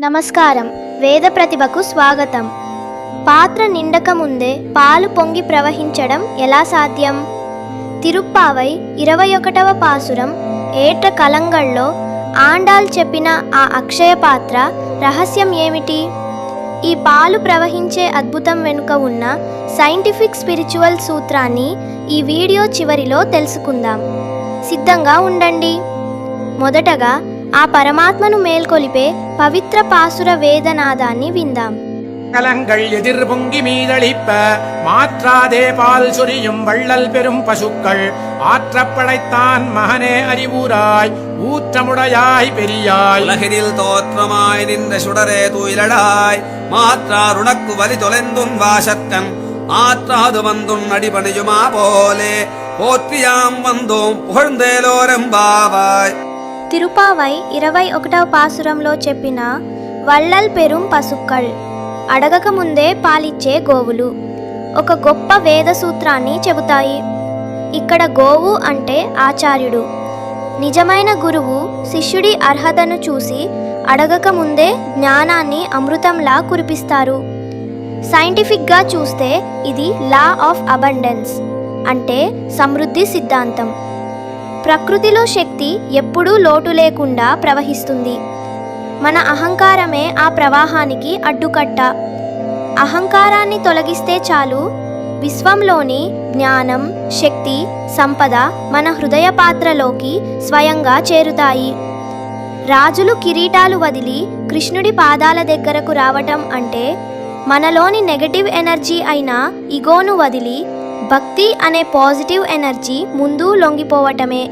నమస్కారం. వేద ప్రతిభకు స్వాగతం. పాత్ర నిండక ముందే పాలు పొంగి ప్రవహించడం ఎలా సాధ్యం? తిరుప్పావై ఇరవై ఒకటవ పాసురం ఏట్ర కలంగల్లో ఆండాల్ చెప్పిన ఆ అక్షయ పాత్ర రహస్యం ఏమిటి? ఈ పాలు ప్రవహించే అద్భుతం వెనుక ఉన్న సైంటిఫిక్ స్పిరిచువల్ సూత్రాన్ని ఈ వీడియో చివరిలో తెలుసుకుందాం. సిద్ధంగా ఉండండి. మొదటగా ఆ పరమాత్మను మేల్కొలిపే పవిత్ర పాసుర వేదనాదాన్ని విందాం கலங்கள் எதிர் பொங்கி மீதளிப்ப மாற்றாதே பால் சொரியும் வள்ளல் பெரும் பசுக்கள் ஆற்றப் படைத்தான் மகனே அறிவுராய் ஊற்றமுடையாய் பெரியாய் உலகினில் தோற்றமாய் நின்ற சுடரே துயிலடாய் மாற்றார் உனக்கு வலி தொலைந்தும் வாசற்கண் ஆற்றாது வந்தும் அடிபணியுமா போலே போற்றியாம் வந்தோம் புகழ்ந்தேலோரெம்பாவாய் తిరుపావై ఇరవై ఒకటవ పాసురంలో చెప్పిన వల్లల్ పెరుం పసుక్కల్ అడగక ముందే పాలిచ్చే గోవులు. ఒక గొప్ప వేద సూత్రాన్ని చెబుతాయి. ఇక్కడ గోవు అంటే ఆచార్యుడు. నిజమైన గురువు శిష్యుడి అర్హతను చూసి అడగక ముందే జ్ఞానాన్ని అమృతంలా కురిపిస్తారు. సైంటిఫిక్గా చూస్తే ఇది లా ఆఫ్ అబండెన్స్ అంటే సమృద్ధి సిద్ధాంతం. ప్రకృతిలో శక్తి ఎప్పుడూ లోటు లేకుండా ప్రవహిస్తుంది. మన అహంకారమే ఆ ప్రవాహానికి అడ్డుకట్ట. అహంకారాన్ని తొలగిస్తే చాలు. విశ్వంలోని జ్ఞానం శక్తి సంపద మన హృదయ పాత్రలోకి స్వయంగా చేరుతాయి. రాజులు కిరీటాలు వదిలి కృష్ణుడి పాదాల దగ్గరకు రావటం అంటే మనలోని నెగటివ్ ఎనర్జీ అయిన ఇగోను వదిలి భక్తి అనే పాజిటివ్ ఎనర్జీ ముందు లొంగిపోవటమే.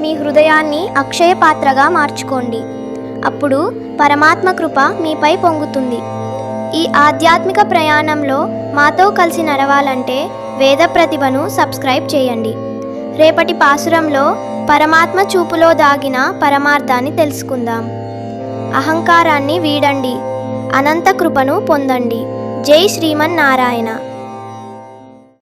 మీ హృదయాన్ని అక్షయ పాత్రగా మార్చుకోండి. అప్పుడు పరమాత్మ కృప మీపై పొంగుతుంది. ఈ ఆధ్యాత్మిక ప్రయాణంలో మాతో కలిసి నడవాలంటే వేద ప్రతిభను సబ్స్క్రైబ్ చేయండి. రేపటి పాసురంలో పరమాత్మ చూపులో దాగిన పరమార్థాన్ని తెలుసుకుందాం. అహంకారాన్ని వీడండి. అనంత కృపను పొందండి. జై శ్రీమన్నారాయణ.